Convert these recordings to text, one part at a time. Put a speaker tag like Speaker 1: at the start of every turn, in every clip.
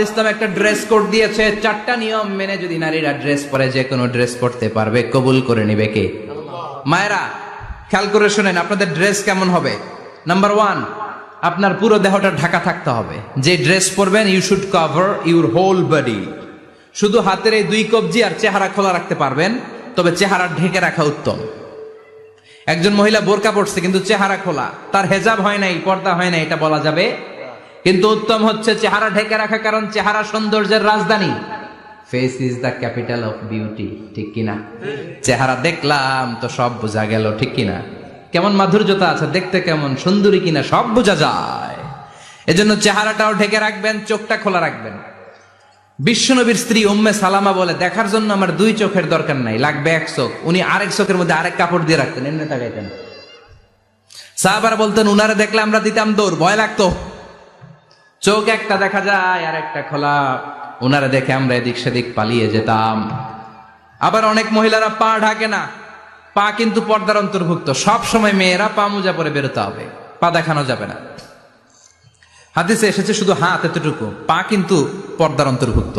Speaker 1: ইসলাম একটা dress code দিয়েছে, চারটা নিয়ম মেনে যদি নারীরা ড্রেস পরে, যে কোনো ড্রেস পরতে পারবে। কবুল করে নিবে কে? মায়েরা, খেয়াল করে শুনেন, আপনাদের ড্রেস কেমন হবে? নাম্বার ওয়ান আপনার পুরো দেহটা ঢাকা থাকতে হবে। যে ড্রেস পরবেন you should cover your whole body শুধু হাতের এই দুই কবজি আর চেহারা খোলা রাখতে পারবেন, তবে চেহারা ঢেকে রাখা উত্তম। একজন মহিলা বোরকা পড়ছে কিন্তু চেহারা খোলা। তার হেজাব হয় নাই, পর্দা হয় নাই, এটা বলা যাবে কিন্তু উত্তম হচ্ছে চেহারা ঢেকে রাখা কারণ চেহারা সৌন্দর্যের রাজধানী। Face is the capital of beauty ঠিক কিনা? চেহারা দেখলাম তো সব বোঝা গেল, ঠিক কিনা? কেমন মাধুর্যতা আছে, দেখতে কেমন সুন্দরী কিনা, সব বোঝা যায়। এজন্য চেহারাটাও ঢেকে রাখবেন, চোখটা খোলা রাখবেন। বিশ্বনবীর স্ত্রী উম্মে সালামা বলে, দেখার জন্য আমার দুই চোখের দরকার নাই, লাগবে এক চোখ। উনি আরেক চোখের মধ্যে আরেক কাপড় দিয়ে রাখতেন, এমনি তাকাইতেন। সাহাবারা বলতেন, উনারে দেখলে আমরা দিতাম দৌড়, ভয় লাগতো। চোখ একটা দেখা যায়, আর একটা খোলা। উনারে দেখে আমরা এদিক সেদিক পালিয়ে যেতাম। আবার অনেক মহিলারা পা ঢাকে না। পা কিন্তু পর্দার অন্তর্ভুক্ত। সব সময় মেয়েরা পা মোজা পরে বেরোতে হবে। পা দেখানো যাবে না। হাদিসে এসেছে শুধু হাত এতটুকু। পা কিন্তু পর্দার অন্তর্ভুক্ত।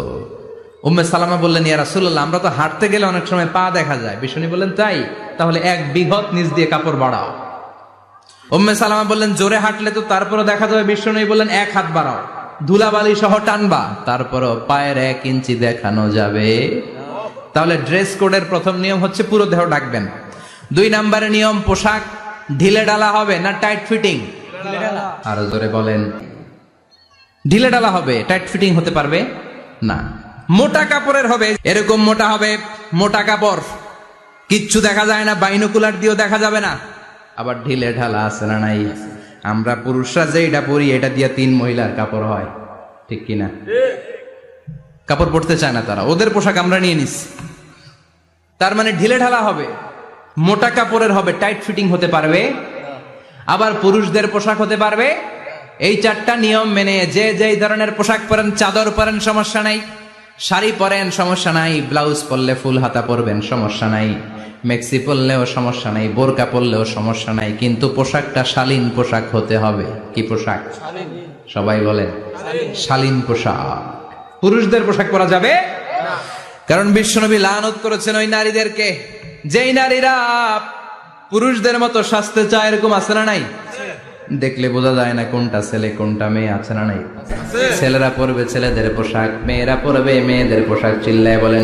Speaker 1: উম্মে সালামা বললেন, ইয়া রাসূলুল্লাহ, আমরা তো হাঁটতে গেলে অনেক সময় পা দেখা যায়। বিষ্ণু বললেন, তাই। তাহলে এক বিঘত নিচ দিয়ে কাপড় বাড়াও। উম্মে সালামা বললেন জোরে হাঁটলে তো তারপরও দেখা যাবে বিশ্ব বিষ্ণু বললেন এক হাত বাড়াও। ধুলাবালি সহ টানবা তারপরও পায়ের এক ইঞ্চি দেখানো যাবে। তাহলে ড্রেস কোডের প্রথম নিয়ম হচ্ছে পুরো দেহ ডাকবেন দুই নাম্বারের নিয়ম পোশাক ঢিলে ডালা হবে না টাইট ফিটিং? আরও জোরে বলেন। ঢিলে ডালা হবে টাইট ফিটিং হতে পারবে? না। মোটা কাপড়ের হবে এরকম মোটা হবে মোটা কাপড়। কিচ্ছু দেখা যায় না বাইনোকুলার দিয়েও দেখা যাবে না। আবার ঢিলে ঢালা আছে না নাই? আমরা পুরুষরা যে এটা পরি, এটা দিয়ে তিন মহিলার কাপড় হয়। ঠিক কিনা? কাপড় পরতে চায় না তারা। ওদের পোশাক আমরা নিয়ে নিস তার মানে ঢিলে ঢালা হবে, মোটা কাপড়ের হবে, টাইট ফিটিং হতে পারবে। আবার পুরুষদের পোশাক হতে পারবে। এই চারটা নিয়ম মেনে যে যেই ধরনের পোশাক পরেন, চাদর পরেন, সমস্যা নাই। শাড়ি পরেন, সমস্যা নাই। ব্লাউজ পরলে ফুল হাতা পরবেন, সমস্যা নাই। মেক্সি পরলেও সমস্যা নাই বোরকা পরলেও সমস্যা নাই কিন্তু পোশাকটা শালীন পোশাক হতে হবে। কি পোশাক? সবাই বলেন শালীন। পোশাক। পুরুষদের পোশাক পরা যাবে? কারণ বিশ্বনবী লানত করেছেন ওই নারীদেরকে। যেই নারীরা পুরুষদের মতো স্বাস্থ্য চায় এরকম আছে না নাই? দেখলে বোঝা যায় না কোনটা ছেলে কোনটা মেয়ে আছে না নাই? ছেলেরা পরবে ছেলেদের পোশাক মেয়েরা পরবে মেয়েদের পোশাক চিল্লায় বলেন।